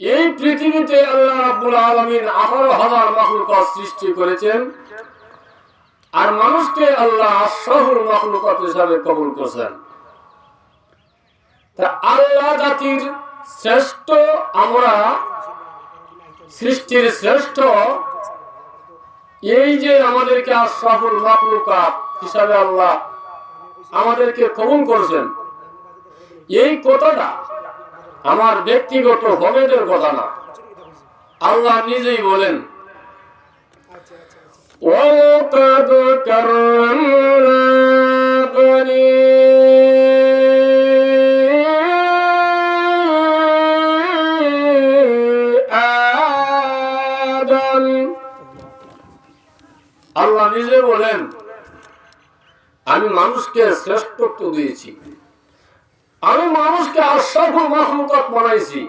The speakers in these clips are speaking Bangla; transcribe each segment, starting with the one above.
এই পৃথিবীতে আল্লাহ রাব্বুল আলামিন আঠারো হাজার মাখলুকাত সৃষ্টি করেছেন আর মানুষকে আল্লাহ আশরাফুল মাখলুকাত হিসাবে কবুল করেছেন। তা আল্লাহ জাতির শ্রেষ্ঠ, আমরা সৃষ্টির শ্রেষ্ঠ, এই যে আমাদেরকে আশরাফুল মাখলুকাত হিসাবে আল্লাহ আমাদেরকে কবুল করেছেন, এই কথাটা আমার ব্যক্তিগত ভবেদের কথা না আল্লাহ নিজেই বলেন وَلَقَدْ كَرَّمْنَا بَنِي آدَمَ আল্লাহ নিজে বলেন আমি মানুষকে শ্রেষ্ঠত্ব দিয়েছি আমি মানুষকে আশ্বাসুল মাহমুকাত বানাইছি।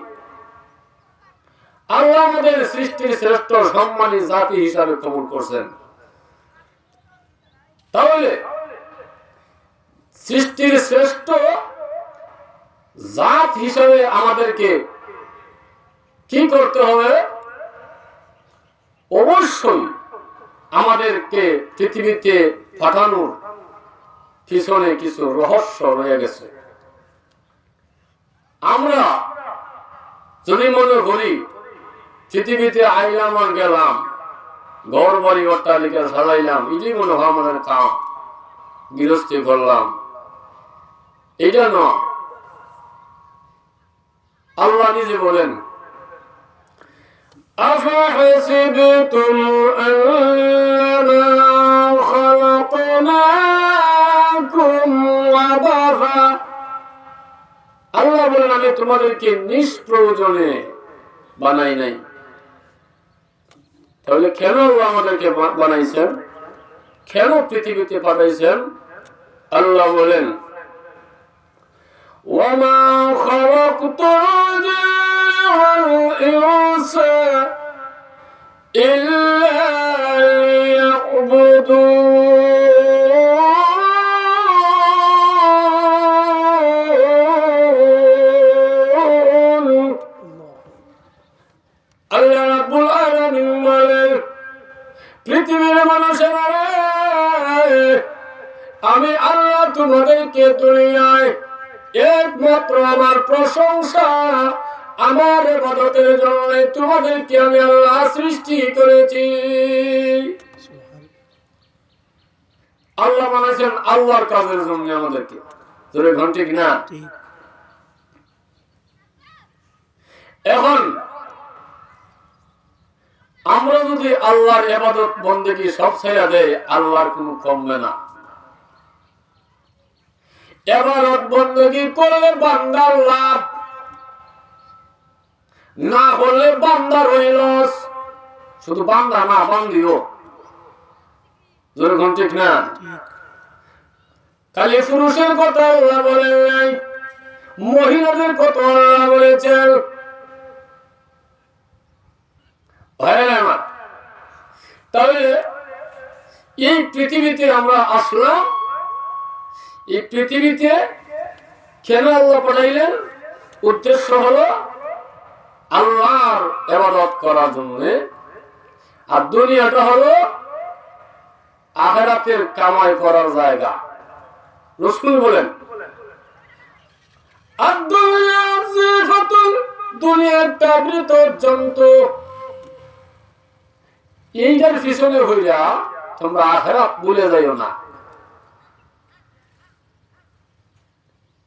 আল্লাহ আমাদের সৃষ্টির শ্রেষ্ঠ সম্মানী জাতি হিসাবে কবুল করছেন। তাহলে, সৃষ্টির শ্রেষ্ঠ জাত হিসাবে আমাদেরকে কি করতে হবে? অবশ্যই আমাদেরকে পৃথিবীতে পাঠানোর পিছনে কিছু রহস্য রয়ে গেছে। আমরা যদি মনে করি পৃথিবীতে আইলাম আর গেলাম ঘর বাড়ি অট্টালিকা সাজাইলাম এটাই মনে হয় আমাদের কাম গৃহস্থী করলাম এটা নয় আল্লাহ নিজে বলেন أفحسبتم أننا তোমাদেরকে নিষ্প্রয়োজনে বানাই নাই তাহলে কেন আল্লাহ আমাদেরকে বা- বানাইছেন কেন পৃথিবীতে পাঠাইছেন আল্লাহ বলেন وما خلقت الجن والإنس إلا তোমাদেরকে দুনিয়ায় একমাত্র আমার প্রশংসা, আমার ইবাদতের জন্য তোমাদেরকে আমি আল্লাহ সৃষ্টি করেছি। আল্লাহ আল্লাহর কাজের জন্য আমাদেরকে। জোরে ঘন ঠিক না? ঠিক এখন, আমরা যদি আল্লাহর এবাদত বন্দেগী সব ছেড়ে দেয় আল্লাহর কোনো কমবে না। এবারত বন্দেগী করলে বান্দার লাভ? না করলে বান্দার হইল শুধু বান্দা না, বান্দিও। যেরকম ঠিক না? খালি পুরুষের কথা আল্লাহ বলেন নাই, মহিলাদের কথা আল্লাহ বলেছেন। তাহলে এই পৃথিবীতে আমরা আসলাম এই পৃথিবীতে কেন আল্লাহ পাঠাইলেন উদ্দেশ্য হলো আল্লাহর এবাদত করার জন্য। আর দুনিয়াটা হলো আখেরাতের কামাই করার জায়গা। রসুল বলেন। আর দুনিয়া জিফাতুল দুনিয়া একটা এইটার পিছনে হইয়া তোমরা আখেরাত ভুলে যাইও না।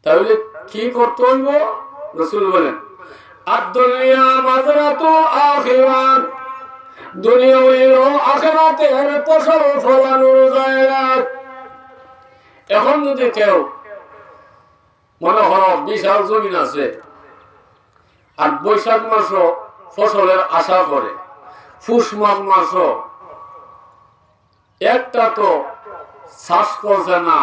তাহলে কি করতে হইব? রসুল বলেন আর দুনিয়া মাজরাতু আখিরাত। দুনিয়া হইল আখেরাতের ফসল ফলানোর জায়গা। এখন যদি কেউ, মনে হলো বিশাল জমিন আছে, আর বৈশাখ মাস ফসলের আশা করে ফুস মাঘ মাস একটা তো শ্বাস করছে না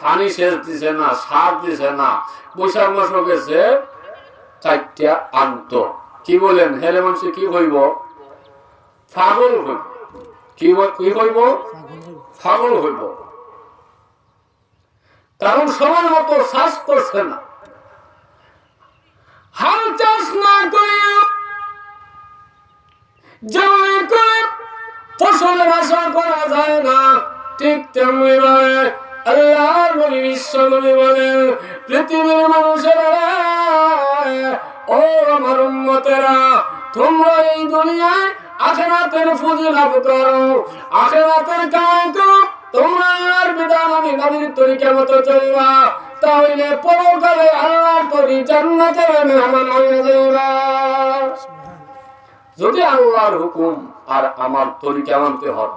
পানি সেচ দিছে না, সার দিছে না, বৈশাখ মাস গেছে চারটা আন্ত। কি বলেন, হেলে মানুষ কি হইব পাগল হইব। কি হইব পাগল হইব। কারণ সময় মতো শ্বাস করছে না। হাল চাষ না করে যেমন করে ফসলের আশা করা যায় না। ঠিক তেমনি আল্লাহ বলেন তরিকা মতো চলবা। তাহলে পরকালে আল্লাহর তরি জান্নাতের মেহমান হয়ে যাইবা। যদি আল্লাহর হুকুম আর আমার তরিকা মানতে হয়।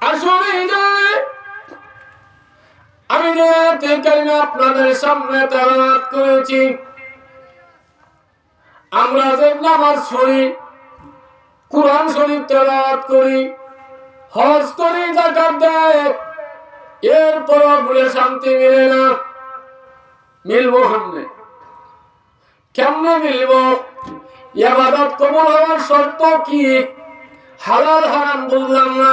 আসলে আমি আপনাদের সামনে তেলাওয়াত করেছি। আমরা যে নামাজ পড়ি, কোরআন শরীফ তেলাওয়াত করি, হজ করি জাকাত দেয় এরপর বলে শান্তি মিলে না। মিলবো সামনে কেমনে মিলব? এবাদত কবুল হওয়ার শর্ত কি? হালাল হারাম বুঝলাম না।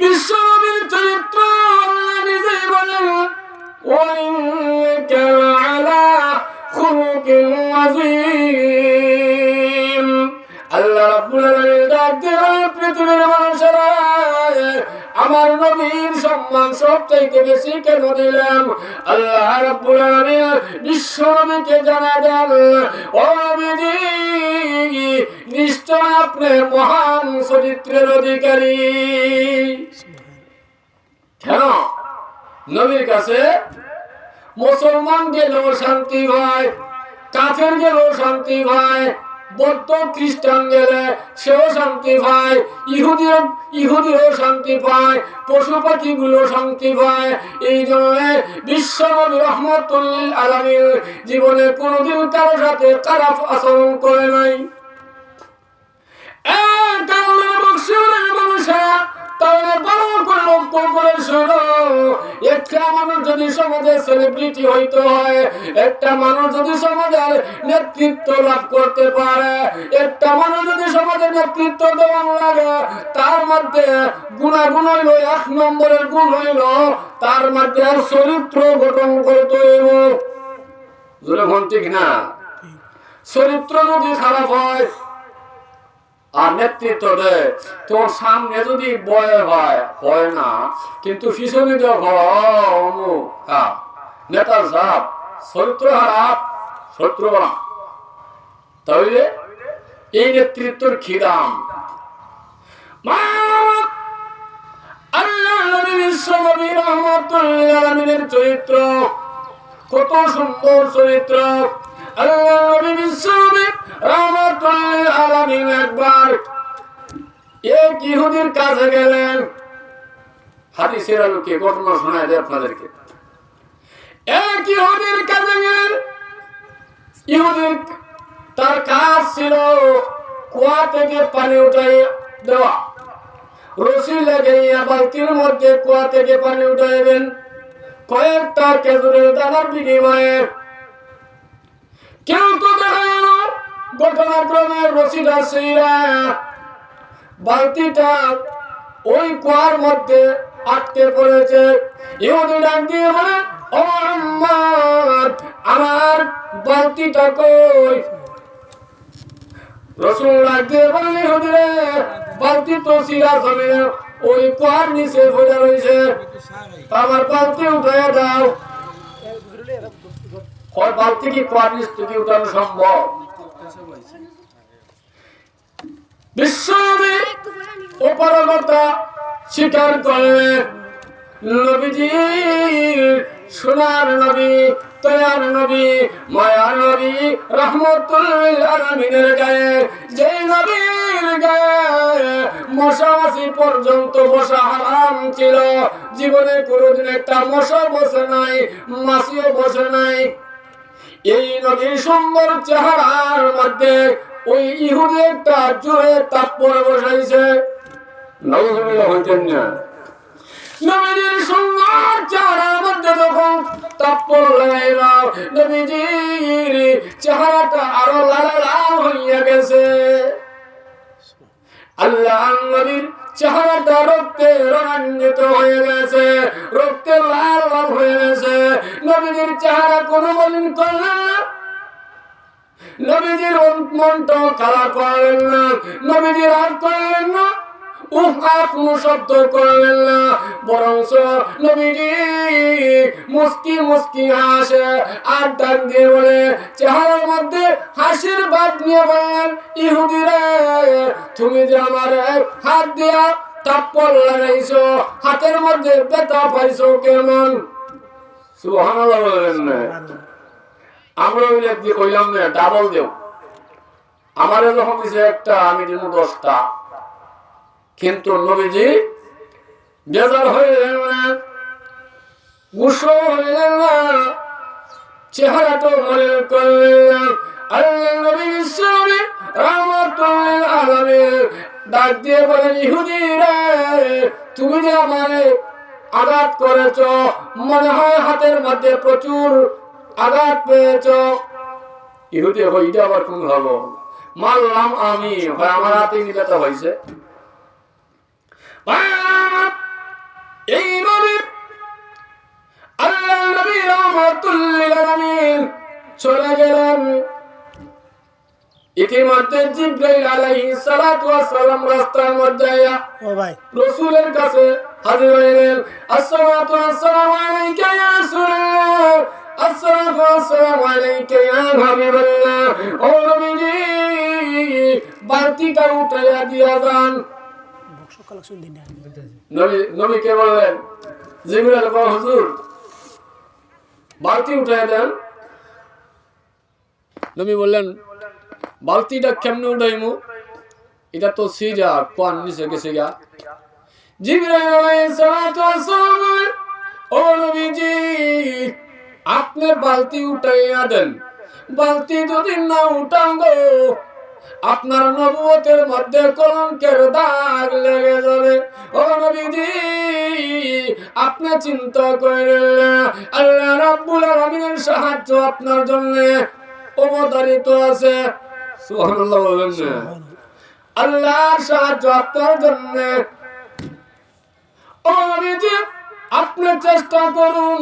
বিশ্ব নবীর চরিত্র আল্লাহ নিজেই বলেন وإنك لعلى خلق عظيم আল্লাহ রাব্বুল আলামিন ডাক দিয়ে পৃথিবীর মানুষেরা আমার নবীর সম্মান সবচাইতে বেশি কেন দিলাম আল্লাহ রাব্বুল আলামিন বিশ্ব নবীকে জানা দেন ও নবীজি নিশ্চয় আপনার মহান চরিত্রের অধিকারী। কেন? নবীর কাছে মুসলমান গেলেও শান্তি হয়, কাফের গেলেও শান্তি হয় বৌদ্ধ সেও শান্তি পায়, ইহুদিও ইহুদিও শান্তি পায়, পশু শান্তি পায়। এই জীবনে কোনোদিন কারও সাথে খারাপ আচরণ করে নাই। শোনো একটা মানুষ যদি সমাজে সেলিব্রিটি হইতে হয় একটা মানুষ যদি সমাজের নেতৃত্ব লাভ করতে পারে একটা মানুষ যদি সমাজের নেতৃত্ব দেওয়ার লাগে তার মধ্যে গুণাগুণ হইল এক নম্বরের গুণ হইল তার মধ্যে চরিত্র গঠন করতে হইব। ঠিক না? চরিত্র যদি খারাপ হয় আর নেতৃত্ব দেয় তোর সামনে যদি বয় হয় হয় না, কিন্তু পিছনে নেতার সাপ চরিত্র খারাপ শত্রু তাহলে এই নেতৃত্বর চরিত্র। কত সুন্দর চরিত্র। আল্লাহ তার কাজ ছিল কুয়া থেকে পানি উঠাই দেওয়া। রশি লাগাইয়া বালতির মধ্যে কুয়া থেকে পানি উঠাইবেন। কয়েকটা খেজুরের দানার বিনিময়ে কেউ তো দেখা ঘটনাক্রমে রশিটা সেইরা বালতিটা ওই কুয়ার মধ্যে আটকে পড়েছে। ইহুদি ডাক দিয়ে বলে আমার বালতিটা কই? রসুল ডাক দিয়ে বললেন ইহুদিরে বালতি তো সিরা জমে ওই কুয়ার নিচে পড়ে রয়েছে। আমার বালতি উঠে দাও। বালতি কি কুয়ার নিচ থেকে উঠানো সম্ভব? বিশ্বনবী অপারগতা স্বীকার করলেন নবীজি, সোনার নবী তয়ার নবী, মায়ার নবী রহমতুল আলমিনের গায়ে, যে নবীর গায়ে মশা মাসি পর্যন্ত বসা হারাম ছিল, জীবনে কোনোদিন একটা মশা বসে নাই মাসিও বসে নাই। এই নবীর সুন্দর চেহারার মধ্যে ওই ইহুদের একটা জোরে তাপ্পর বসাইছে। নবীর হইতেন না নবীজির সুন্দর চেহারার মধ্যে যখন তাপ্পর চেহারাটা আরও লাল গেছে। চেহারাটা হয়ে গেছে, রক্তে লাল হয়ে গেছে। নবীজির চেহারা কোনো মলিন করলেন না নবীজির মনটা খারাপ করলেন না, নবীজির হাত করলেন না না। নবীজি হাসে, আর দিয়ে বলে মধ্যে হাসির বাদ নিয়ে ইহুদিরা, তুমি যে আমার হাত দিয়া হাতের মধ্যে ব্যথা পাইছো কেমন? সুবহানাল্লাহ বললেন না। আমরা ওই দিয়ে কইলাম ডাবল দেও। আমারে যখন দিছে একটা, আমি দিব দশটা। কিন্তু নবীজি বেজার হয়ে গেলেন না। গুসো মনে ডাক দিয়ে তুমি যে আমারে আঘাত করেছ, মনে হয় হাতের মধ্যে প্রচুর আঘাত পেয়েছ। ইহুদি হইটা আবার কোন হলো মারলাম আমি হয় আমার হাতে নিতে হয়েছে এই আল্লাহ নবী রহমাতুল্লিল আলামিন চলে গেলেন। ইতিমধ্যে জিব্রাইল আলাইহিস সালাতু ওয়াস সালাম রাস্তার মধ্যে আয়া ও ভাই। রসুলের কাছে হাজির হয়ে গেলেন আসসালাতু আসসালামু আলাইকা ইয়া রাসূলুল্লাহ। আসসালাতু আসসালামু আলাইকা ইয়া হাবিবাল্লাহ। ও নবীজি, বালতিটা উঠাইয়া দিয়া যান। বক্স কালেকশন দিন না নবী নবীকে বললেন? জিবরাইল বল হুজুর, বালতি উঠাইয়া দেন। নবী বালতিটা কেমনে উঠাইমু? এটা তো সিজা কোন নিচে গেছে গা। জিবরাইল ও নবীজি আপনি বালতি উঠাইয়া দেন। বালতি যদি না উঠান গো আপনার নবুয়তের মধ্যে কলঙ্কের দাগ লেগে যাবে। ও নবীজি, আপনি চিন্তা করেন আল্লাহ রাব্বুল আলামিনের সাহায্য আপনার জন্য অবধারিত আছে। সুবহানাল্লাহ বলবেন না। আল্লাহর সাহায্য আপনার জন্য। ও নবীজি, আপনি চেষ্টা করুন।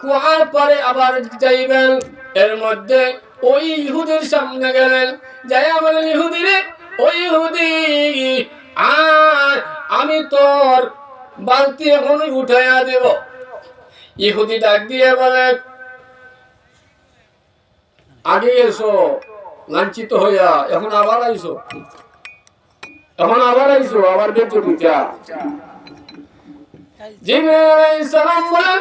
কুয়ার পরে আবার যাইবেন। এর মধ্যে ওই ইহুদির সামনে গেলেন। যাই বলেন ইহুদি রে ওই ইহুদি আর আমি তোর বালতি এখনই উঠাইয়া দেব। ইহুদি ডাক দিয়ে বলে, আগে এসো, লাঞ্ছিত হইয়া, এখন আবার আইসো। এখন আবার আইসো, আবার বেঁচে জিবরাইল আলাইহিস সালাম বলেন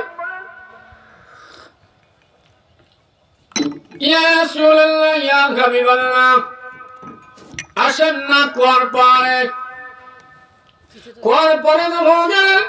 আসেন না কুয়ার পারে কুয়ার পারে যখন গেলেন